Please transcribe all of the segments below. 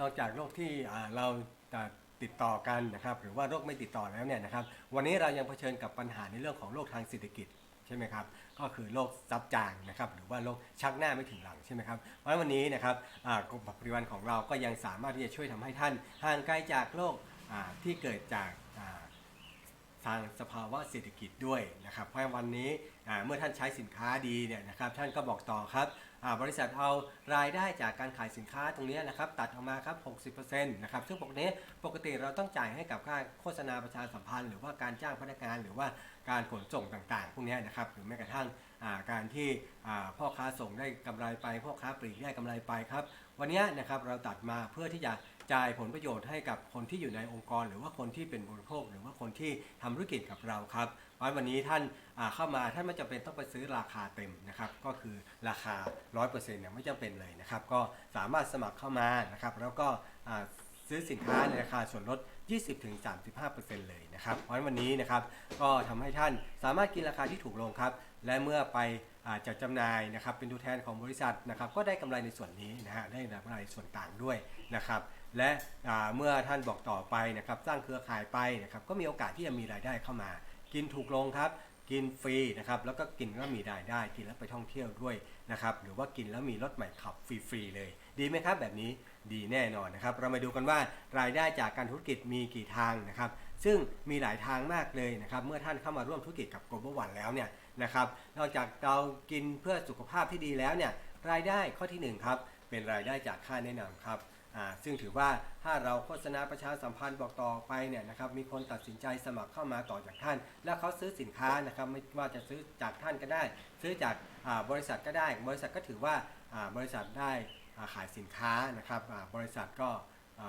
นอกจากโรคที่เราติดต่อกันนะครับ หรือว่าโรคไม่ติดต่อแล้วเนี่ยนะครับ วันนี้เรายังเผชิญกับปัญหาในเรื่องของโรคทางเศรษฐกิจใช่ไหมครับ ก็คือโรคซับจางนะครับ หรือว่าโรคชักหน้าไม่ถึงหลังใช่ไหมครับ เพราะวันนี้นะครับกรมปริวันของเราก็ยังสามารถที่จะช่วยทำให้ท่านห่างไกลจากโรคที่เกิดจากทางสภาวะเศรษฐกิจด้วยนะครับ เพราะวันนี้เมื่อท่านใช้สินค้าดีเนี่ยนะครับ ท่านก็บอกต่อครับ บริษัทเอารายได้จากการขายสินค้าตรงนี้นะครับตัดออกมาครับ 60%นะครับซึ่งปกติปกติเราต้องจ่ายให้กับค่าโฆษณาประชาสัมพันธ์ หรือว่าการจ้างพนักงาน หรือว่าการขนส่งต่างๆ พวกนี้นะครับหรือแม้กระทั่งการที่พ่อค้าส่งได้กำไรไปพ่อค้าปลีกได้กำไรไปครับ วันนี้นะครับเราตัดมาเพื่อที่จะจ่ายผลประโยชน์ให้กับคนที่อยู่ในองค์กร หรือว่าคนที่เป็นบริโภค หรือว่าคนที่ทำธุรกิจกับเราครับ เพราะวันนี้ท่านเข้ามาท่านไม่จำเป็นต้องไปซื้อราคาเต็มนะครับ ก็คือราคา 100%เนี่ยไม่จำเป็นเลยนะครับ ก็สามารถสมัครเข้ามานะครับ แล้วก็ซื้อสินค้าในราคาส่วนลด 20-35%เลยนะครับ เพราะฉะนั้นวันนี้นะครับก็ทำให้ท่านสามารถกินราคาที่ถูกลงครับ และเมื่อไปอจัดจำหน่ายนะครับ เป็นตัวแทนของบริษัทนะครับ ก็ได้กำไรในส่วนนี้นะฮะ ได้กำไรส่วนต่างด้วยนะครับ และเมื่อท่านบอกต่อไปนะครับ สร้างเครือข่ายไปนะครับ ก็มีโอกาสที่จะมีรายได้เข้ามา กินถูกลงครับ กินฟรีนะครับแล้วก็กินแล้วมีรายได้ กินแล้วไปท่องเที่ยวด้วยนะครับหรือว่ากินแล้วมีรถใหม่ขับฟรีๆเลย ดีไหมครับแบบนี้ดีแน่นอนนะครับ เรามาดูกันว่ารายได้จากการธุรกิจมีกี่ทางนะครับซึ่งมีหลายทางมากเลยนะครับ เมื่อท่านเข้ามาร่วมธุรกิจกับ Global One แล้วเนี่ยนะครับ นอกจากเรากินเพื่อสุขภาพที่ดีแล้วเนี่ยรายได้ข้อที่หนึ่งครับเป็นรายได้จากค่าแนะนำครับ ซึ่งถือว่าถ้าเราโฆษณาประชาสัมพันธ์บอกต่อไปเนี่ยนะครับมีคนตัดสินใจสมัครเข้ามาต่อจากท่าน แล้วเขาซื้อสินค้านะครับไม่ว่าจะซื้อจากท่านก็ได้ ซื้อจากบริษัทก็ได้ บริษัทก็ถือว่าบริษัทได้ขายสินค้านะครับบริษัทก็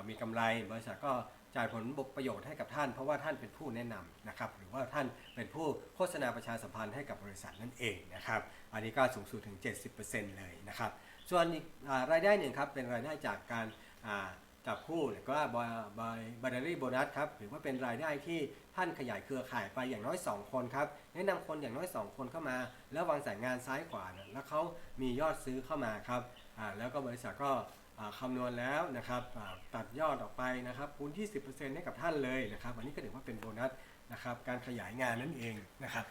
มีกำไร บริษัทก็จ่ายผลประโยชน์ให้กับท่าน เพราะว่าท่านเป็นผู้แนะนำนะครับหรือว่าท่านเป็นผู้โฆษณาประชาสัมพันธ์ให้กับบริษัทนั่นเองนะครับอันนี้ก็สูงสุดถึง 70%เลยนะครับส่วนรายได้หนึ่งครับเป็นรายได้จากการ อ่าจับคู่หรือว่าบอยบอยบาร์รี่โบนัสครับหรือว่าเป็นรายได้ที่ท่านขยายเครือข่ายไปอย่างน้อย 2 คนครับแนะนำคนอย่างน้อย 2 คนเข้ามา แล้ววางสายงานซ้ายขวาแล้วเขามียอดซื้อเข้ามาครับแล้วก็บริษัทก็อ่าคำนวณแล้วนะครับตัดยอดออกไปนะครับคูณ20%ให้กับท่านเลยนะครับอันนี้ก็ถือว่าเป็นโบนัสนะครับการขยายงานนั่นเองนะครับ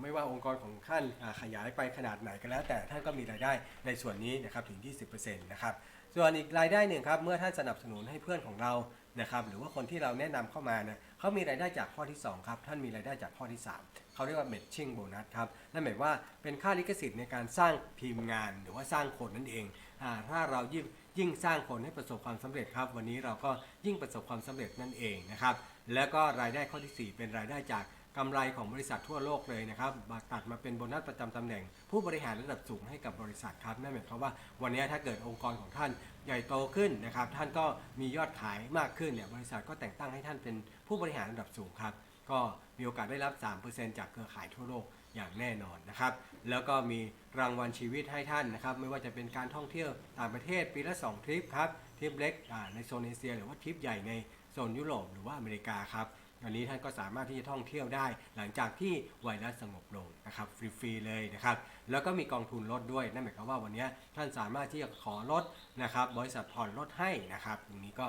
ไม่ว่าองค์กรของท่านขยายไปขนาดไหนก็แล้ว แต่ท่านก็มีรายได้ในส่วนนี้นะครับถึง 20%นะครับ ส่วนอีกรายได้หนึ่งครับเมื่อท่านสนับสนุนให้เพื่อนของเรานะครับหรือว่าคนที่เราแนะนำเข้ามาเนี่ยเขามีรายได้จากข้อที่ 2 ครับ ท่านมีรายได้จากข้อที่ 3 เขาเรียกว่า matching bonus ครับนั่นหมายว่าเป็นค่าลิขสิทธิ์ในการสร้างทีมงาน หรือว่าสร้างคนนั่นเองอ่าถ้าเรายิ่งยิ่งสร้างคนให้ประสบความสำเร็จครับ วันนี้เราก็ยิ่งประสบความสำเร็จนั่นเองนะครับแล้วก็รายได้ข้อที่สี่เป็นรายได้จาก กำไรของบริษัททั่วโลกเลยนะครับมาตัดมาเป็นโบนัสประจำตำแหน่ง ผู้บริหารระดับสูงให้กับบริษัทครับนั่นหมายความว่าวันนี้ถ้าเกิดองค์กรของท่านใหญ่โตขึ้นนะครับ ท่านก็มียอดขายมากขึ้นเนี่ยบริษัทก็แต่งตั้งให้ท่านเป็นผู้บริหารระดับสูงครับ ก็มีโอกาสได้รับ 3%จากเครือข่ายทั่วโลกอย่างแน่นอนนะครับ แล้วก็มีรางวัลชีวิตให้ท่านนะครับ ไม่ว่าจะเป็นการท่องเที่ยวต่างประเทศปีละ 2 ทริปครับ ทริปเล็กในโซนเอเชีย หรือว่าทริปใหญ่ในโซนยุโรปหรือว่าอเมริกาครับ วันนี้ท่านก็สามารถที่จะท่องเที่ยวได้ หลังจากที่ไวรัสสงบลงนะครับฟรีๆเลยนะครับแล้วก็มีกองทุนลดด้วยนั่นหมายความว่าวันนี้ท่านสามารถที่จะขอลดนะครับบริษัทผ่อนลดให้นะครับตรงนี้ก็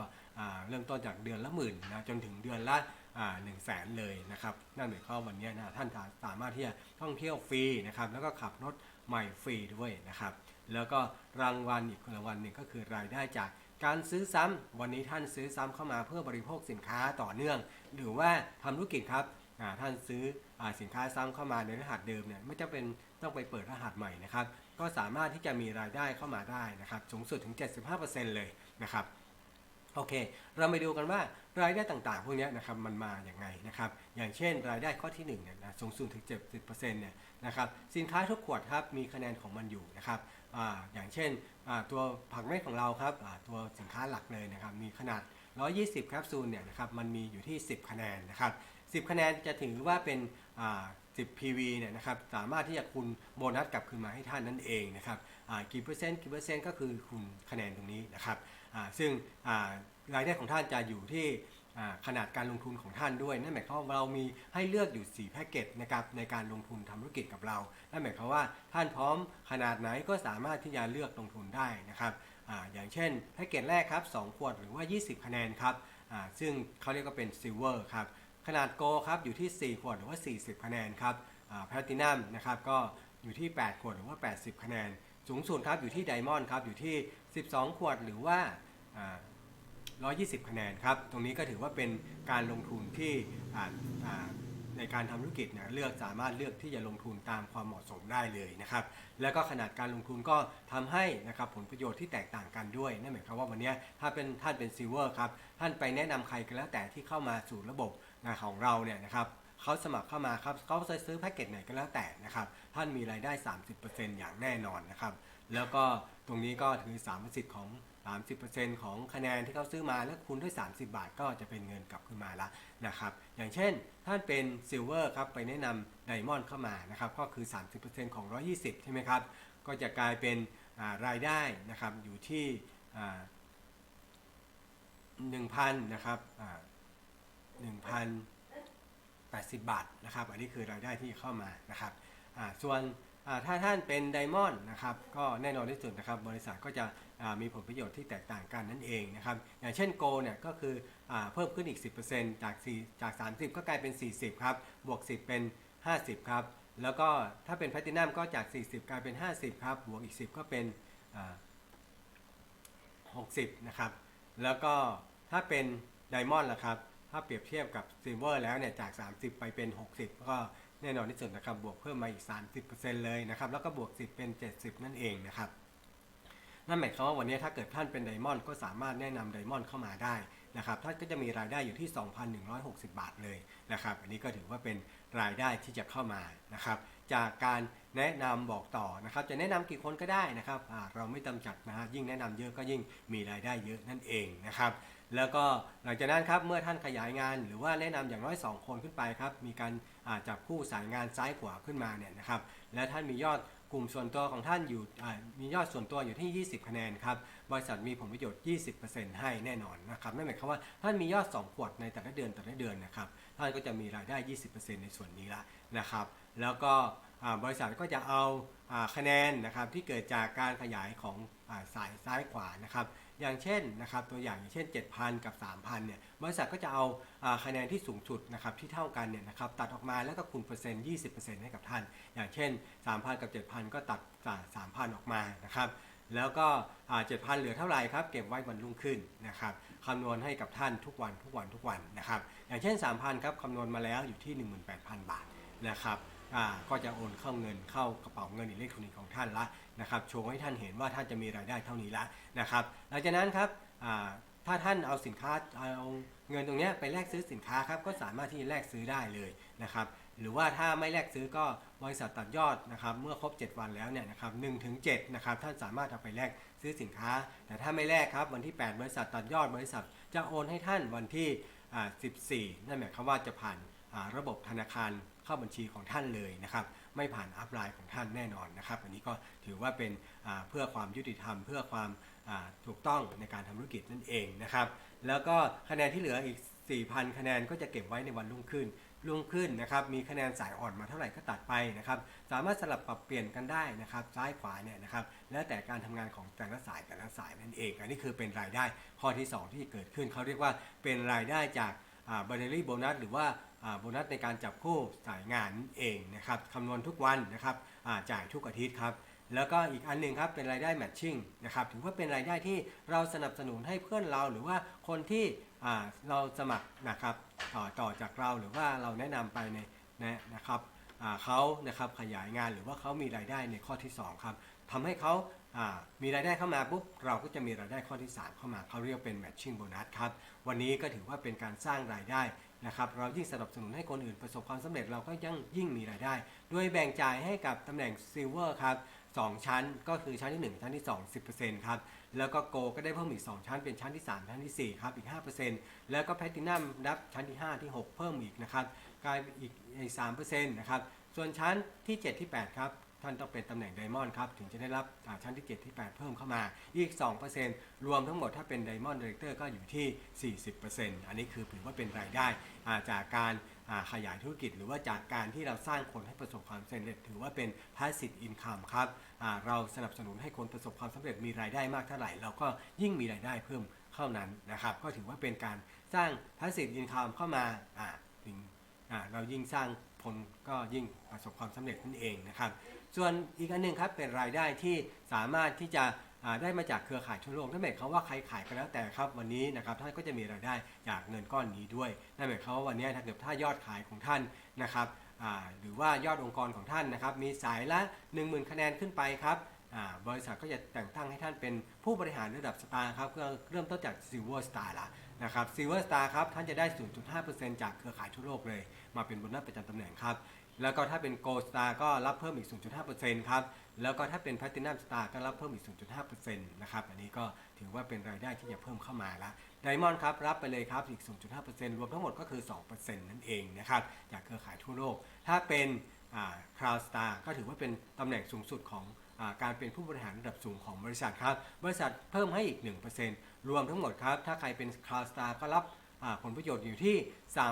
เริ่มต้นจากเดือนละหมื่นนะจนถึงเดือนละหนึ่งแสนเลยนะครับนั่นหมายความว่าวันนี้นะท่านสามารถที่จะท่องเที่ยวฟรีนะครับแล้วก็ขับรถใหม่ฟรีด้วยนะครับแล้วก็รางวัลอีกรางวัลหนึ่งก็คือรายได้จากการซื้อซ้ำวันนี้ท่านซื้อซ้ำเข้ามาเพื่อบริโภคสินค้าต่อเนื่อง หรือว่าทำธุรกิจครับท่านซื้ออสินค้าซ้ำเข้ามาในรหัสเดิมเนี่ยไม่จำเป็นต้องไปเปิดรหัสใหม่นะครับ ก็สามารถที่จะมีรายได้เข้ามาได้นะครับสูงสุดถึง 75%เลยนะครับโอเค เราไปดูกันว่ารายได้ต่างๆ พวกนี้นะครับมันมาอย่างไงนะครับ อย่างเช่น รายได้ข้อที่1เนี่ยนะสูงสุดถึง 70%เนี่ยนะครับสินค้าทุกขวดครับมีคะแนนของมันอยู่นะครับออย่างเช่นตัวผักเม็ดของเราครับตัวสินค้าหลักเลยนะครับมีขนาด 120แคปซูลเนี่ยนะครับมันมีอยู่ที่ 10 คะแนนนะครับ10 คะแนนจะถือว่าเป็น10 PV เนี่ยนะครับสามารถที่จะคูณโบนัสกลับคืนมาให้ท่านนั่นเองนะครับกี่เปอร์เซ็นต์กี่เปอร์เซ็นต์ก็คือคูณคะแนนตรงนี้นะครับซึ่งรายได้ของท่านจะอยู่ที่ขนาดการลงทุนของท่านด้วย นั่นหมายความว่าเรามีให้เลือกอยู่ 4 แพ็กเกจนะครับในการลงทุนทำธุรกิจกับเรา นั่นหมายความว่าท่านพร้อมขนาดไหนก็สามารถที่จะเลือกลงทุนได้นะครับ อย่างเช่นแพ็กเกจแรกครับ 2 ขวดหรือว่า 20 คะแนนครับซึ่งเขาเรียกว่าเป็นซิลเวอร์ครับ ขนาดโกครับอยู่ที่ 4 ขวดหรือว่า 40 คะแนนครับแพลตินัมนะครับก็อยู่ที่ 8 ขวดหรือว่า 80 คะแนน สูงสุดครับอยู่ที่ไดมอนด์ครับอยู่ที่ 12 ขวดหรือว่าอ่า120 คะแนนครับ ตรงนี้ก็ถือว่าเป็นการลงทุนที่ ในการทำธุรกิจเนี่ยเลือกสามารถเลือกที่จะลงทุนตามความเหมาะสมได้เลยนะครับแล้วก็ขนาดการลงทุนก็ทำให้นะครับผลประโยชน์ที่แตกต่างกันด้วยนั่นหมายความว่าวันนี้ถ้าเป็นท่านเป็นซิลเวอร์ครับท่านไปแนะนำใครก็แล้วแต่ที่เข้ามาสู่ระบบงานของเราเนี่ยนะครับเขาสมัครเข้ามาครับเขาจะซื้อแพ็กเกจไหนก็แล้วแต่นะครับท่านมีรายได้ 30%อย่างแน่นอนนะครับแล้วก็ตรงนี้ก็ถือสามสิทธิ์ของ 30%ของคะแนนที่เขาซื้อมาแล้วคูณด้วย 30 บาทก็จะเป็นเงินกลับขึ้นมาละนะครับ อย่างเช่นท่านเป็นซิลเวอร์ครับไปแนะนำไดมอนด์เข้ามานะครับก็คือ 30%ของ 120 ใช่ไหมครับ ก็จะกลายเป็นารายได้นะครับอยู่ที่1,000นะครับอ่า1,080 บาทนะครับ อันนี้คือรายได้ที่เข้ามานะครับส่วนถ้าท่านเป็นไดมอนด์นะครับก็แน่นอนที่สุดนะครับบริษัทก็จะ มีผลประโยชน์ที่แตกต่างกันนั่นเองนะครับอย่างเช่นโกเนี่ยก็คืออเพิ่มขึ้นอีก 10%จาก4จาก 30 ก็กลายเป็น 40 ครับ บวก 10 เป็น 50 ครับ แล้วก็ถ้าเป็นแพลตินัมก็จาก 40 กลายเป็น 50 ครับ บวกอีก 10 ก็เป็น 60 นะครับ แล้วก็ถ้าเป็นไดมอนด์ล่ะครับ ถ้าเปรียบเทียบกับซิลเวอร์แล้วเนี่ยจาก 30 ไปเป็น 60 ก็แน่นอนที่สุดนะครับ บวกเพิ่มมาอีก 30%เลยนะครับ แล้วก็บวก 10 เป็น 70 นั่นเองนะครับ นั่นหมายความว่าวันนี้ถ้าเกิดท่านเป็นไดมอนด์ก็สามารถแนะนำไดมอนด์เข้ามาได้นะครับท่านก็จะมีรายได้อยู่ที่ 2,160 บาทเลยนะครับ อันนี้ก็ถือว่าเป็นรายได้ที่จะเข้ามานะครับ จากการแนะนำบอกต่อนะครับ จะแนะนำกี่คนก็ได้นะครับเราไม่จำกัดนะฮะยิ่งแนะนำเยอะก็ยิ่งมีรายได้เยอะนั่นเองนะครับ แล้วก็หลังจากนั้นครับเมื่อท่านขยายงานหรือว่าแนะนำอย่างน้อย 2 คนขึ้นไปครับ มีการจับคู่สายงานซ้ายขวาขึ้นมาเนี่ยนะครับ และท่านมียอด กลุ่มส่วนตัวของท่านอยู่มียอดส่วนตัวอยู่ที่ 20 คะแนนครับ บริษัทมีผลประโยชน์ 20%ให้แน่นอนนะครับนั่นหมายความว่าท่านมียอด 2 ขวดในแต่ละเดือนแต่ละเดือนนะครับ ท่านก็จะมีรายได้ 20%ในส่วนนี้ละนะครับ แล้วก็บริษัทก็จะเอาคะแนนนะครับที่เกิดจากการขยายของอสายซ้ายขวานะครับ อย่างเช่นนะครับตัวอย่างอย่างเช่น 7,000 กับ 3,000เนี่ยบริษัทก็จะเอาคะแนนที่สูงสุดนะครับที่เท่ากันเนี่ยนะครับตัดออกมาแล้วก็คูณเปอร์เซ็นต์20%ให้กับท่าน อย่างเช่น 3,000 กับ 7,000 ก็ตัดจาก3,000 ออกมานะครับแล้วก็อ่า7,000เหลือเท่าไหร่ครับ เก็บไว้วันรุ่งขึ้นนะครับคำนวณให้กับท่านทุกวันทุกวันทุกวันนะครับ อย่างเช่น 3,000 ครับคำนวณมาแล้วอยู่ที่ 18,000 บาทนะครับ อ่าก็จะโอนเข้าเงินเข้ากระเป๋าเงินอิเล็กทรอนิกส์ของท่านละนะครับโชว์ให้ท่านเห็นว่าท่านจะมีรายได้เท่านี้ละนะครับหลังจากนั้นครับอ่าถ้าท่านเอาสินค้าเอาเงินตรงนี้ไปแลกซื้อสินค้าครับก็สามารถที่จะแลกซื้อได้เลยนะครับหรือว่าถ้าไม่แลกซื้อก็บริษัทตัดยอดนะครับเมื่อครบ 7 วันแล้วเนี่ยนะครับ1ถึง7นะครับท่านสามารถเอาไปแลกซื้อสินค้า แต่ถ้าไม่แลกครับวันที่ 8 บริษัทตัดยอดบริษัทจะโอนให้ท่านวันที่ 14 นั่นหมายความว่าจะผ่านระบบธนาคาร เข้าบัญชีของท่านเลยนะครับ ไม่ผ่านอัพไลน์ของท่านแน่นอนนะครับ อันนี้ก็ถือว่าเป็นเพื่อความยุติธรรม เพื่อความถูกต้องในการทำธุรกิจนั่นเองนะครับ แล้วก็คะแนนที่เหลืออีก 4,000 คะแนนก็จะเก็บไว้ในวันรุ่งขึ้นรุ่งขึ้นนะครับมีคะแนนสายอ่อนมาเท่าไหร่ก็ตัดไปนะครับ สามารถสลับปรับเปลี่ยนกันได้นะครับ ซ้ายขวาเนี่ยนะครับ แล้วแต่การทำงานของแต่ละสายแต่ละสายนั่นเอง อันนี้คือเป็นรายได้ข้อที่ 2 ที่เกิดขึ้นเขาเรียกว่าเป็นรายได้จากบัตเตอรี่โบนัสหรือว่า โบนัสในการจับคู่สายงานเองนะครับคำนวณทุกวันนะครับจ่ายทุกอาทิตย์ครับแล้วก็อีกอันหนึ่งครับเป็นรายได้แมทชิ่งนะครับถือว่าเป็นรายได้ที่เราสนับสนุนให้เพื่อนเราหรือว่าคนที่เราสมัครนะครับต่อต่อจากเราหรือว่าเราแนะนำไปในนะนะครับเขานะครับขยายงานหรือว่าเขามีรายได้ในข้อที่สองครับทำให้เขา มีรายได้เข้ามาปุ๊บเราก็จะมีรายได้ข้อที่ 3 เข้ามาเขาเรียกเป็นแมทชิ่งโบนัสครับวันนี้ก็ถือว่าเป็นการสร้างรายได้นะครับเรายิ่งสนับสนุนให้คนอื่นประสบความสำเร็จเราก็ยังยิ่งมีรายได้ โดยแบ่งจ่ายให้กับตำแหน่งซิลเวอร์ครับ2ชั้นก็คือชั้นที่ 1 ชั้นที่ 2 10%ครับ แล้วก็โกก็ได้เพิ่มอีก 2 ชั้นเป็นชั้นที่ 3 ชั้นทีสี่4 ครับ อีก 5%แล้วก็แพลตินัมนับชั้นที่ 5 ที่ 6 เพิ่มอีกนะครับกลายอีกอีก3%นะครับ ส่วนชั้นที่ 7 ที่ 8 ครับ ท่านต้องเป็นตำแหน่งไดมอนด์ครับ ถึงจะได้รับชั้นที่ 7 ที่ 8 เพิ่มเข้ามาอีก 2%รวมทั้งหมดถ้าเป็นไดมอนด์ดีเรคเตอร์ก็อยู่ที่ 40%อันนี้คือถือว่าเป็นรายได้จากการขยายธุรกิจ หรือว่าจากการที่เราสร้างคนให้ประสบความสำเร็จ ถือว่าเป็น passive income ครับเราสนับสนุนให้คนประสบความสำเร็จมีรายได้มากเท่าไหร่ เราก็ยิ่งมีรายได้เพิ่มเข้านั้นนะครับ ก็ถือว่าเป็นการสร้าง passive income เข้ามาอ่าเรายิ่งสร้างผลก็ยิ่งประสบความสำเร็จนั่นเองนะครับ ส่วนอีกอันหนึ่งครับเป็นรายได้ที่สามารถที่จะได้มาจากเครือข่ายทั่วโลกนั่นหมายความว่าใครขายก็แล้วแต่ครับวันนี้นะครับท่านก็จะมีรายได้จากเงินก้อนนี้ด้วยนั่นหมายความว่าวันนี้ถ้าเกิดถ้ายอดขายของท่านนะครับหรือว่ายอดองค์กรของท่านนะครับมีสายละ 10,000 คะแนนขึ้นไปครับบริษัทก็จะแต่งตั้งให้ท่านเป็นผู้บริหารระดับสตาร์ครับเพื่อเริ่มต้นจาก Silver Star ละนะครับ Silver Star ครับท่านจะได้ 0.5%จากเครือข่ายทั่วโลกเลย มาเป็นโบนัสประจำตำแหน่งครับ แล้วก็ถ้าเป็น Gold Star ก็รับเพิ่มอีก 0.5%ครับ แล้วก็ถ้าเป็น Platinum Star ก็รับเพิ่มอีก 0.5%นะครับ อันนี้ก็ถือว่าเป็นรายได้ที่จะเพิ่มเข้ามาละ Diamond ครับ รับไปเลยครับ อีก 0.5%รวมทั้งหมดก็คือ 2%นั่นเองนะครับ จากเครือข่ายทั่วโลก ถ้าเป็นอ่า Crown Star ก็ถือว่าเป็นตำแหน่งสูงสุดของอการเป็นผู้บริหารระดับสูงของบริษัทครับ บริษัทเพิ่มให้อีก 1%รวมทั้งหมดครับ ถ้าใครเป็น Crown Star ก็รับผลประโยชน์อยู่ที่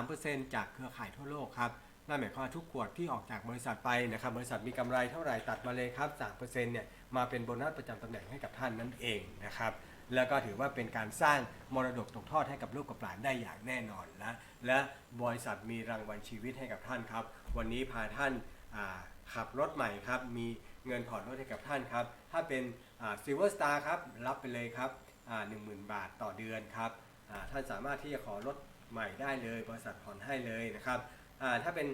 3%จากเครือข่ายทั่วโลกครับ นั่นหมายความว่าทุกขวดที่ออกจากบริษัทไปนะครับบริษัทมีกำไรเท่าไหร่ตัดมาเลยครับ3%เนี่ยมาเป็นโบนัสประจำตำแหน่งให้กับท่านนั่นเองนะครับแล้วก็ถือว่าเป็นการสร้างมรดกตกทอดให้กับลูกกับหลานได้อย่างแน่นอนและและบริษัทมีรางวัลชีวิตให้กับท่านครับ วันนี้พาท่านาขับรถใหม่ครับ มีเงินผ่อนรถให้กับท่านครับ ถ้าเป็นซิลเวอร์สตาร์ครับ รับไปเลยครับหนึ่งหมื่นบาทต่อเดือนครับท่านสามารถที่จะขอรถใหม่ได้เลย บริษัทผ่อนให้เลยนะครับ ถ้าเป็น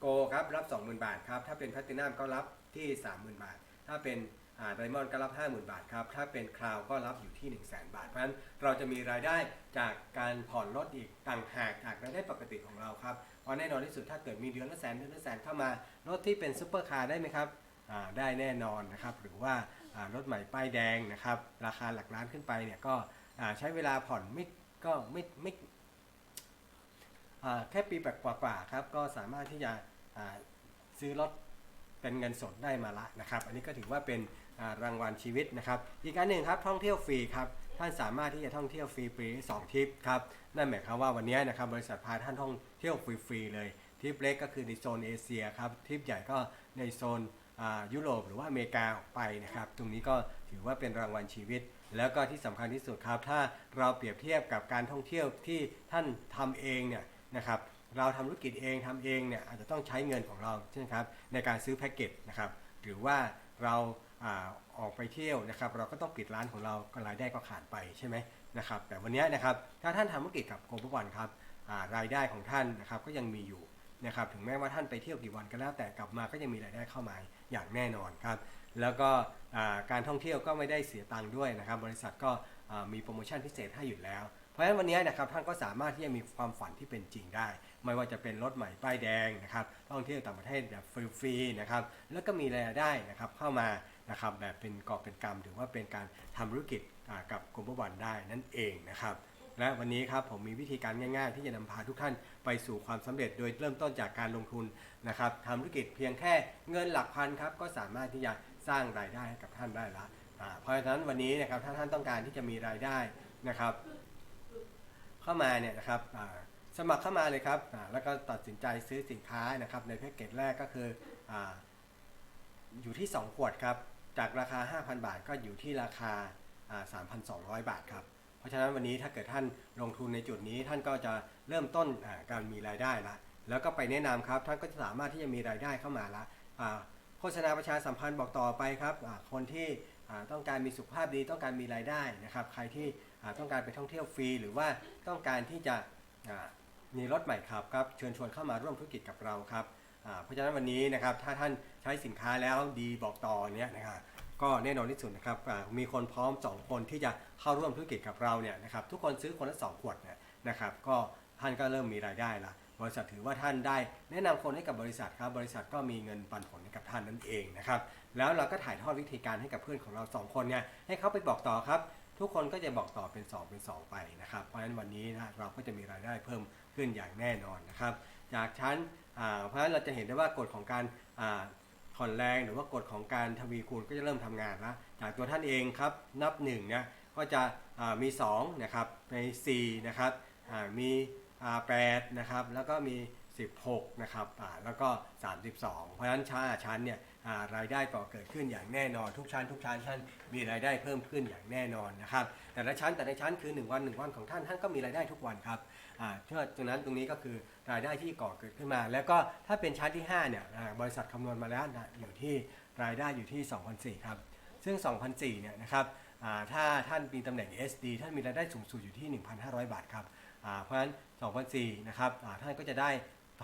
โกครับรับ 20,000 บาทครับ ถ้าเป็นแพลตินัมก็รับที่ 30,000 บาท ถ้าเป็นไดมอนด์ก็รับ 50,000 บาทครับ ถ้าเป็นคราวก็รับอยู่ที่ 1 0 0 0 0แบาท เพราะฉะนั้นเราจะมีรายได้จากการผ่อนรถอีกต่างหากจากรายได้ปกติของเราครับ เพราะแน่นอนที่สุดถ้าเกิดมีเดือนละแสนเดือนละแสนเข้ามารถที่เป็นซุปเปอร์คาร์ได้ไหมครับอ่าได้แน่นอนนะครับ หรือว่ารถใหม่ป้ายแดงนะครับ ราคาหลักล้านขึ้นไปเนี่ยก็ใช้เวลาผ่อนไม่ก็ไม่ไม่ แค่ปีแบบกว่าๆครับก็สามารถที่จะซื้อรถเป็นเงินสดได้มาละนะครับ อันนี้ก็ถือว่าเป็นรางวัลชีวิตนะครับ อีกอันหนึ่งครับท่องเที่ยวฟรีครับท่านสามารถที่จะท่องเที่ยวฟรีปีสองทริปครับนั่นหมายความว่าวันนี้นะครับบริษัทพาท่านท่องเที่ยวฟรีๆเลยทริปเล็กก็คือในโซนเอเชียครับทริปใหญ่ก็ในโซนยุโรปหรือว่าอเมริกาไปนะครับ ตรงนี้ก็ถือว่าเป็นรางวัลชีวิต แล้วก็ที่สำคัญที่สุดครับ ถ้าเราเปรียบเทียบกับการท่องเที่ยวที่ท่านทำเองเนี่ย นะครับเราทำธุรกิจเองทำเองเนี่ยอาจจะต้องใช้เงินของเราใช่ไหมครับในการซื้อแพ็กเกจนะครับหรือว่าเราอาออกไปเที่ยวนะครับเราก็ต้องปิดร้านของเราก็รายได้ก็ขาดไปใช่ไหมนะครับแต่วันนี้นะครับถ้าท่านทำธุรกิจกับโกลบอลครับรายได้ของท่านนะครับก็ยังมีอยู่นะครับถึงแม้ว่าท่านไปเที่ยวกี่วันก็แล้วแต่กลับมาก็ยังมีรายได้เข้ามาอย่างแน่นอนครับแล้วก็การท่องเที่ยวก็ไม่ได้เสียตังค์ด้วยนะครับบริษัทก็มีโปรโมชั่นพิเศษให้อยู่แล้ว เพราะฉะนั้นวันนี้นะครับท่านก็สามารถที่จะมีความฝันที่เป็นจริงได้ ไม่ว่าจะเป็นรถใหม่ป้ายแดงนะครับท่องเที่ยวต่างประเทศแบบฟรีๆนะครับแล้วก็มีรายได้นะครับเข้ามานะครับแบบเป็นกอบเป็นกำหรือว่าเป็นการทำธุรกิจกับกรมบันได้นั่นเองนะครับและวันนี้ครับผมมีวิธีการง่ายๆ ที่จะนำพาทุกท่านไปสู่ความสำเร็จ โดยเริ่มต้นจากการลงทุนนะครับทำธุรกิจเพียงแค่เงินหลักพันครับก็สามารถที่จะสร้างรายได้ให้กับท่านได้ละเพราะฉะนั้นวันนี้นะครับถ้าท่านต้องการที่จะมีรายได้นะครับ เข้ามาเนี่ยนะครับสมัครเข้ามาเลยครับแล้วก็ตัดสินใจซื้อสินค้านะครับในแพ็กเกจแรกก็คือออยู่ที่ 2 ขวดครับ จากราคา 5,000 บาท ก็อยู่ที่ราคาอ่า3,200 บาทครับ เพราะฉะนั้นวันนี้ถ้าเกิดท่านลงทุนในจุดนี้ท่านก็จะเริ่มต้นการมีรายได้ละ แล้วก็ไปแนะนำครับ ท่านก็จะสามารถที่จะมีรายได้เข้ามาละโฆษณาประชาสัมพันธ์บอกต่อไปครับคนที่ต้องการมีสุขภาพดีต้องการมีรายได้นะครับ ใครที่ ต้องการไปท่องเที่ยวฟรี หรือว่าต้องการที่จะมีรถใหม่ขับครับเชิญชวนเข้ามาร่วมธุรกิจกับเราครับเพราะฉะนั้นวันนี้นะครับถ้าท่านใช้สินค้าแล้วดีบอกต่อเนี้ยนะครับก็แน่นอนที่สุดนะครับมีคนพร้อม 2 คนที่จะเข้าร่วมธุรกิจกับเราเนี่ยนะครับทุกคนซื้อคนละ2ขวดเนี่ยนะครับก็ท่านก็เริ่มมีรายได้ละบริษัทถือว่าท่านได้แนะนำคนให้กับบริษัทครับบริษัทก็มีเงินปันผลให้กับท่านนั่นเองนะครับแล้วเราก็ถ่ายทอดวิธีการให้กับเพื่อนของเรา 2 คนเนี่ยให้เขาไปบอกต่อครับ ทุกคนก็จะบอกต่อเป็น 2 เป็น 2 ไปนะครับ เพราะฉะนั้นวันนี้นะเราก็จะมีรายได้เพิ่มขึ้นอย่างแน่นอนนะครับ จากชั้นเพราะฉะนั้นเราจะเห็นได้ว่ากฎของการอ่าผ่อนแรงหรือว่ากฎของการทวีคูณก็จะเริ่มทำงานแล้วจากตัวท่านเองครับนับ1เนี่ยก็จะมี2นะครับใน4นะครับมี8นะครับแล้วก็มี 16นะครับแล้วก็ 32 เพราะฉะนั้นชั้นชั้นเนี่ย รายได้ก่อเกิดขึ้นอย่างแน่นอน ทุกชั้นทุกชั้นท่านมีรายได้เพิ่มขึ้นอย่างแน่นอนนะครับแต่ละชั้นแต่ละชั้นคือ 1 วัน 1 วันของท่านท่านก็มีรายได้ทุกวันครับเพราะฉะนั้นตรงนี้ก็คือรายได้ที่ก่อเกิดขึ้นมา แล้วก็ถ้าเป็นชั้นที่5เนี่ยบริษัทคำนวณมาแล้วอยู่ที่รายได้อยู่ที่2,004ครับซึ่ง2,004เนี่ยนะครับถ้าท่านมีตำแหน่ง SD ท่านมีรายได้สูงสุดอยู่ที่ 1,500 บาทครับเพราะฉะนั้น2,004นะครับท่านก็จะได้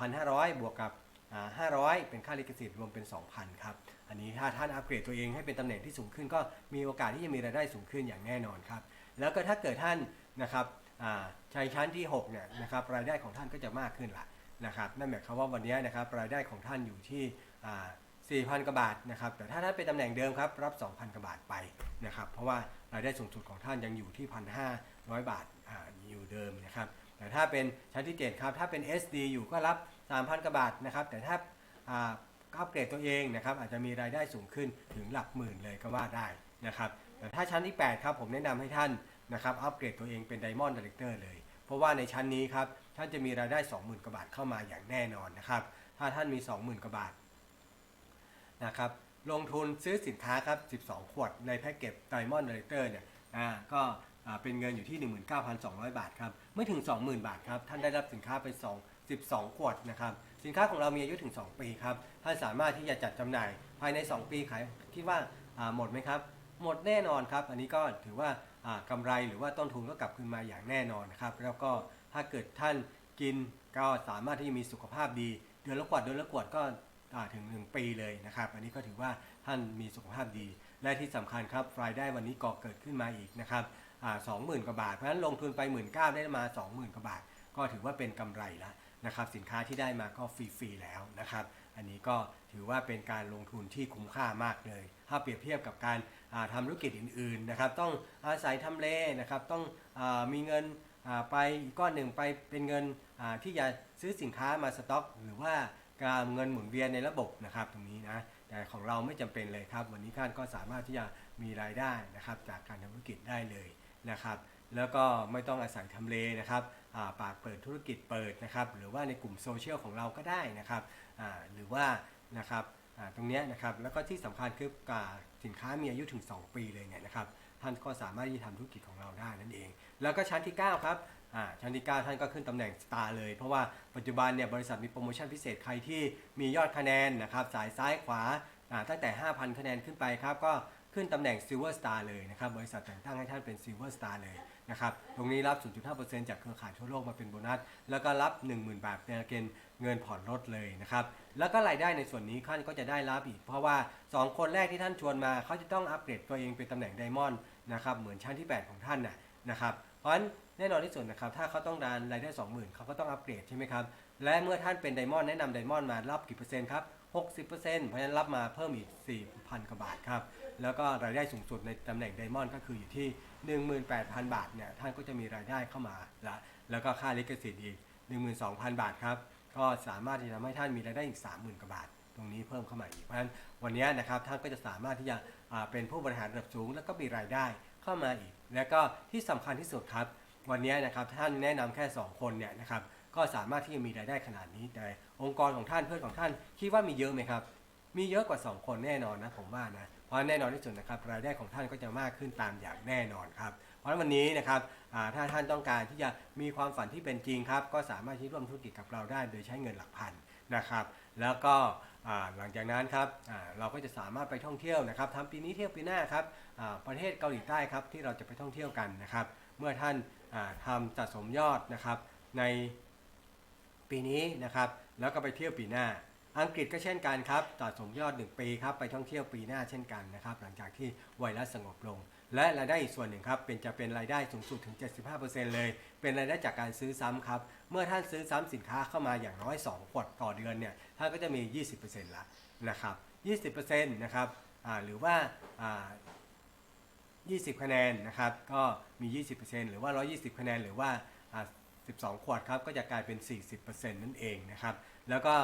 1,500 บวกกับอ่า 500 เป็นค่าลิขสิทธิ์รวมเป็น 2,000 ครับ อันนี้ถ้าท่านอัปเกรดตัวเองให้เป็นตำแหน่งที่สูงขึ้น ก็มีโอกาสที่จะมีรายได้สูงขึ้นอย่างแน่นอนครับ แล้วก็ถ้าเกิดท่านนะครับอ่าใช้ชั้นที่6เนี่ยนะครับรายได้ของท่านก็จะมากขึ้นละนะครับนั่นหมายความว่าวันนี้นะครับรายได้ของท่านอยู่ที่อ่า4,000กว่าบาทนะครับแต่ถ้าท่านเป็นตำแหน่งเดิมครับรับ 2,000กว่าบาทไปนะครับเพราะว่ารายได้สูงสุดของท่านยังอยู่ที่ 1,500 บาทอ่าอยู่เดิมนะครับแต่ถ้าเป็นชั้นที่7ครับถ้าเป็น SD อยู่ก็รับ 3,000กว่าบาทนะครับ แต่ถ้าอัปเกรดตัวเองนะครับอาจจะมีรายได้สูงขึ้นถึงหลักหมื่นเลยก็ว่าได้นะครับแต่ถ้าชั้นที่ 8 ครับผมแนะนำให้ท่านนะครับอัปเกรดตัวเองเป็น Diamond Director เลย เพราะว่าในชั้นนี้ครับท่านจะมีรายได้ 20,000กว่าบาทเข้ามาอย่างแน่นอนนะครับถ้าท่านมี 20,000กว่าบาทนะครับลงทุนซื้อสินค้าครับ 12 ขวดในแพ็กเกจ Diamond Director เนี่ยอ่าก็อ่าเป็นเงินอยู่ที่ 19,200 บาทครับไม่ถึง 20,000 บาทครับท่านได้รับสินค้าไป2 12 ขวดนะครับสินค้าของเรามีอายุถึง 2 ปีครับท่านสามารถที่จะจัดจำหน่ายภายใน 2 ปีขายคิดว่าอ่าหมดไหมครับ หมดแน่นอนครับ อันนี้ก็ถือว่าอ่ากำไรหรือว่าต้นทุนก็กลับคืนมาอย่างแน่นอนนะครับ แล้วก็ถ้าเกิดท่านกินก็สามารถที่จะมีสุขภาพดี เดือนละขวดเดือนละขวดก็อ่าถึง 1 ปีเลยนะครับ อันนี้ก็ถือว่าท่านมีสุขภาพดี และที่สำคัญครับรายได้วันนี้ก่อเกิดขึ้นมาอีกนะครับสองหมื่นกว่าบาท เพราะฉะนั้นลงทุนไปหมื่นเก้าได้มา 20,000กว่าบาท ก็ถือว่าเป็นกำไรแล้ว นะครับสินค้าที่ได้มาก็ฟรีๆแล้วนะครับ อันนี้ก็ถือว่าเป็นการลงทุนที่คุ้มค่ามากเลย ถ้าเปรียบเทียบกับการาทำธุรกิจอื่นๆนะครับ ต้องอาศัยทำเลนะครับ ต้องอมีเงินไปอีกก้อนหนึ่งไปเป็นเงินที่จะซื้อสินค้ามาสต็อก หรือว่าการเงินหมุนเวียนในระบบนะครับตรงนี้นะแต่ของเราไม่จำเป็นเลยครับ วันนี้ท่านก็สามารถที่จะมีรายได้นะครับจากการทำธุรกิจได้เลยนะครับ แล้วก็ไม่ต้องอาศัยทำเลนะครับ ปากเปิดธุรกิจเปิดนะครับ หรือว่าในกลุ่มโซเชียลของเราก็ได้นะครับหรือว่านะครับตรงนี้นะครับแล้วก็ที่สำคัญคือการสินค้ามีอายุถึง 2 ปีเลยเนี่ยนะครับท่านก็สามารถที่จะทำธุรกิจของเราได้นั่นเอง แล้วก็ชั้นที่ 9 ครับชั้นที่ 9 ท่านก็ขึ้นตำแหน่งสตาร์เลย เพราะว่าปัจจุบันเนี่ยบริษัทมีโปรโมชั่นพิเศษใครที่มียอดคะแนนนะครับสายซ้ายขวาอ่าตั้งแต่ 5,000 คะแนนขึ้นไปครับก็ขึ้นตำแหน่ง Silver Star เลยนะครับบริษัทแต่งตั้งให้ท่านเป็น Silver Star เลย นะครับตรงนี้รับ 0.5%จากเครือข่ายทั่วโลกมาเป็นโบนัส แล้วก็รับ 10,000 บาทเป็นเกณฑ์เงินผ่อนรถเลยนะครับแล้วก็รายได้ในส่วนนี้ท่านก็จะได้รับอีก เพราะว่า 2 คนแรกที่ท่านชวนมาเขาจะต้องอัปเกรดตัวเองเป็นตำแหน่งไดมอนด์นะครับเหมือนชั้นที่ 8 ของท่านน่ะนะครับเพราะฉะนั้นแน่นอนที่สุดนะครับถ้าเขาต้องการรายได้ 20,000เขาก็ต้องอัปเกรดใช่ไหมครับและเมื่อท่านเป็นไดมอนด์แนะนำไดมอนด์มารับกี่เปอร์เซ็นต์ครับ 60%เพราะฉะนั้นรับมาเพิ่มอีก 4,000 กว่าบาทครับ แล้วก็รายได้สูงสุดในตำแหน่งไดมอนด์ก็คืออยู่ที่ 18,000 บาทเนี่ยท่านก็จะมีรายได้เข้ามาละแล้วก็ค่าลิขสิทธิ์อีก 12,000 บาทครับ ก็สามารถที่จะทำให้ท่านมีรายได้อีก 30,000 กว่าบาท ตรงนี้เพิ่มเข้ามาอีก เพราะฉะนั้นวันนี้นะครับท่านก็จะสามารถที่จะเป็นผู้บริหารระดับสูง แล้วก็มีรายได้เข้ามาอีก แล้วก็ที่สำคัญที่สุดครับ วันนี้นะครับท่านแนะนำแค่ 2 คนเนี่ยนะครับ ก็สามารถที่จะมีรายได้ขนาดนี้แต่องค์กรของท่านเพื่อนของท่านคิดว่ามีเยอะไหมครับ มีเยอะกว่า 2 คนแน่นอนนะผมว่านะเพราะแน่นอนที่สุดนะครับรายได้ของท่านก็จะมากขึ้นตามอย่างแน่นอนครับเพราะวันนี้นะครับถ้าท่านต้องการที่จะมีความฝันที่เป็นจริงครับก็สามารถที่ร่วมธุรกิจกับเราได้โดยใช้เงินหลักพันนะครับ แล้วก็หลังจากนั้นครับเราก็จะสามารถไปท่องเที่ยวนะครับทำปีนี้เที่ยวปีหน้าครับประเทศเกาหลีใต้ครับที่เราจะไปท่องเที่ยวกันนะครับ เมื่อท่านอ่าทำสะสมยอดนะครับใน ปีนี้นะครับ แล้วก็ไปเที่ยวปีหน้า อังกฤษก็เช่นกันครับสะสมยอด 1 ปีครับไปท่องเที่ยวปีหน้าเช่นกันนะครับ หลังจากที่ไวรัสสงบลง และรายได้อีกส่วนหนึ่งครับเป็นจะเป็นรายได้สูงสุดถึง 75%เลย เป็นรายได้จากการซื้อซ้ำครับเมื่อท่านซื้อซ้ำสินค้าเข้ามาอย่างน้อย2ขวดต่อเดือนเนี่ยท่านก็จะมี 20%ละนะครับ20%นะครับหรือว่าอ่า20 คะแนนนะครับ ก็มี 20%หรือว่า 120 คะแนน หรือว่า 12 ขวดครับก็จะกลายเป็น 40%นั่นเองนะครับแล้วก็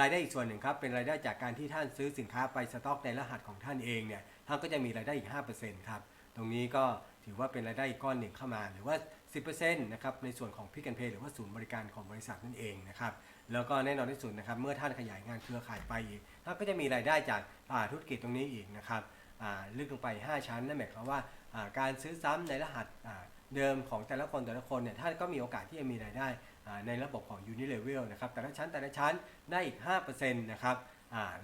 รายได้อีกส่วนหนึ่งครับเป็นรายได้จากการที่ท่านซื้อสินค้าไปสต็อกในรหัสของท่านเองเนี่ยท่านก็จะมีรายได้อีก 5%ครับตรงนี้ก็ถือว่าเป็นรายได้อีกก้อนหนึ่งเข้ามา หรือว่า 10%นะครับในส่วนของพิกันเพหรือว่าศูนย์บริการของบริษัทนั่นเองนะครับแล้วก็แน่นอนที่สุดนะครับเมื่อท่านขยายงานเครือข่ายไปอีกท่านก็จะมีรายได้จากธุรกิจตรงนี้อีกนะครับลึกลงไป 5 ชั้นนั่นหมายความว่า การซื้อซ้ำในรหัสเดิมของแต่ละคนแต่ละคนเนี่ยท่านก็มีโอกาสที่จะมีรายได้ในระบบของ Unilevel นะครับแต่ละชั้นแต่ละชั้นได้อีก 5%นะครับ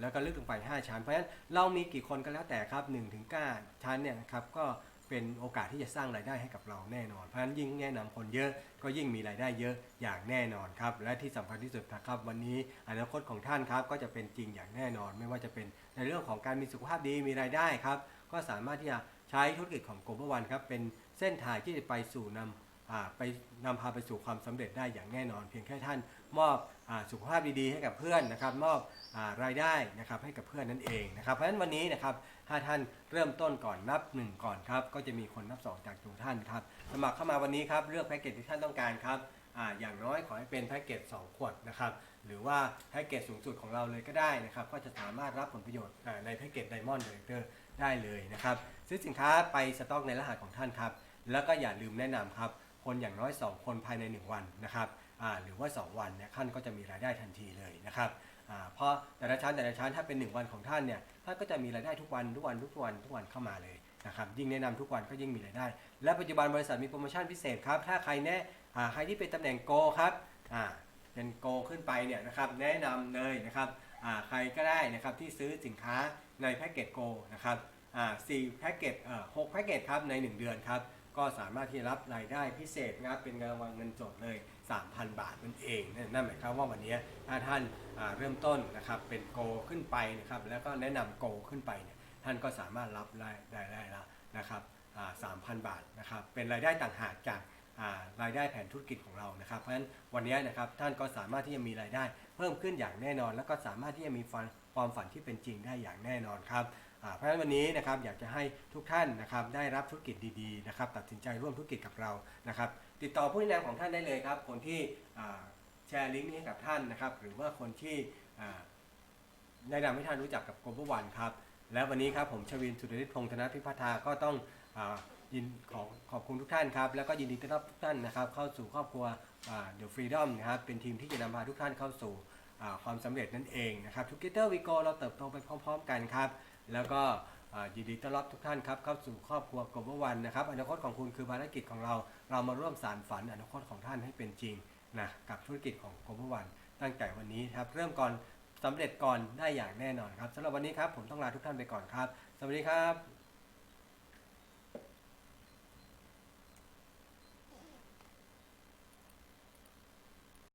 แล้วก็ลึกลงไป 5 ชั้น เพราะฉะนั้นเรามีกี่คนก็แล้วแต่ครับ1ถึง9ชั้นเนี่ยนะครับก็เป็นโอกาสที่จะสร้างรายได้ให้กับเราแน่นอน เพราะฉะนั้นยิ่งแนะนำคนเยอะก็ยิ่งมีรายได้เยอะอย่างแน่นอนครับ และที่สำคัญที่สุดนะครับวันนี้อนาคตของท่านครับก็จะเป็นจริงอย่างแน่นอน ไม่ว่าจะเป็นในเรื่องของการมีสุขภาพดีมีรายได้ครับ ก็สามารถที่จะ ใช้ธุรกิจของโกลบอวันครับเป็นเส้นทางที่จะไปสู่นำไปนำพาไปสู่ความสำเร็จได้อย่างแน่นอน เพียงแค่ท่านมอบอสุขภาพดีๆให้กับเพื่อนนะครับมอบอรายได้นะครับให้กับเพื่อนนั่นเองนะครับเพราะฉะนั้นวันนี้นะครับถ้าท่านเริ่มต้นก่อนนับ 1 ก่อนครับก็จะมีคนนับ 2 จากตัวท่านครับสมัครเข้ามาวันนี้ครับเลือกแพ็กเกจที่ท่านต้องการครับออย่างน้อยขอให้เป็นแพ็กเกจ2ขวดนะครับหรือว่าแพ็กเกจสูงสุดของเราเลยก็ได้นะครับก็จะสามารถรับผลประโยชน์ในแพ็กเกจ Diamond Director ได้เลยนะครับ ซื้อสินค้าไปสต็อกในรหัสของท่านครับ แล้วก็อย่าลืมแนะนำครับ คนอย่างน้อย 2 คนภายใน 1 วันนะครับหรือว่า 2 วันเนี่ยท่านก็จะมีรายได้ทันทีเลยนะครับเพราะแต่ละชั้นแต่ละชั้นถ้าเป็น 1 วันของท่านเนี่ยท่านก็จะมีรายได้ทุกวันทุกวันทุกวันทุกวันเข้ามาเลยนะครับยิ่งแนะนำทุกวันก็ยิ่งมีรายได้ และปัจจุบันบริษัทมีโปรโมชั่นพิเศษครับ ถ้าใครแน่ใครที่เป็นตำแหน่งโกครับเป็นโกขึ้นไปเนี่ยนะครับแนะนำเลยนะครับใครก็ได้นะครับที่ซื้อสินค้าในแพ็กเกจโกนะครับ สี่แพ็กเกจหกแพ็กเกจครับใน 1 เดือนครับ ก็สามารถที่จะรับรายได้พิเศษนะครับเป็นเงินรางวัลเงินสดเลย 3,000 บาทนั่นเองนั่นหมายความว่าวันนี้ถ้าท่านาเริ่มต้นนะครับเป็นโกขึ้นไปนะครับแล้วก็แนะนำโกขึ้นไปเนี่ยท่านก็สามารถรับรายได้ได้แล้วนะครับอ่า3,000บาทนะครับเป็นรายได้ต่างหากจาการายได้แผนธุรกิจของเรานะครับ เพราะฉะนั้นวันนี้นะครับท่านก็สามารถที่จะมีรายได้ เพิ่มขึ้นอย่างแน่นอน แล้วก็สามารถที่จะมีความฝันที่เป็นจริงได้อย่างแน่นอนครับ เพราะฉะนั้นวันนี้นะครับอยากจะให้ทุกท่านนะครับได้รับธุรกิจดีๆนะครับตัดสินใจร่วมธุรกิจกับเรานะครับ ติดต่อผู้แนะนำของท่านได้เลยครับ คนที่แชร์ลิงก์นี้ให้กับท่านนะครับหรือว่าคนที่แนะนำให้ท่านรู้จักกับโกลบอลวันครับและวันนี้ครับผมชวินสุดฤทธิ์พงษ์ธนพิพัฒนาก็ต้องอยินขอขอบคุณทุกท่านครับ แล้วก็ยินดีต้อนรับทุกท่านนะครับ เข้าสู่ครอบครัวเดอะฟรีดอมนะครับ เป็นทีมที่จะนำพาทุกท่านเข้าสู่ความสำเร็จนั่นเองนะครับทุกเกเตอร์วีโกเราเติบโตไปพร้อม ๆ กันครับ แล้วก็ยินดีต้อนรับทุกท่านครับเข้าสู่ครอบครัวกบวันนะครับ อนาคตของคุณคือภารกิจของเรา เรามาร่วมสารฝันอนาคตของท่านให้เป็นจริงนะกับธุรกิจของกลมวันตั้งแต่วันนี้ครับเริ่มก่อนสำเร็จก่อนได้อย่างแน่นอนครับสำหรับวันนี้ครับผมต้องลาทุกท่านไปก่อนครับ สวัสดีครับ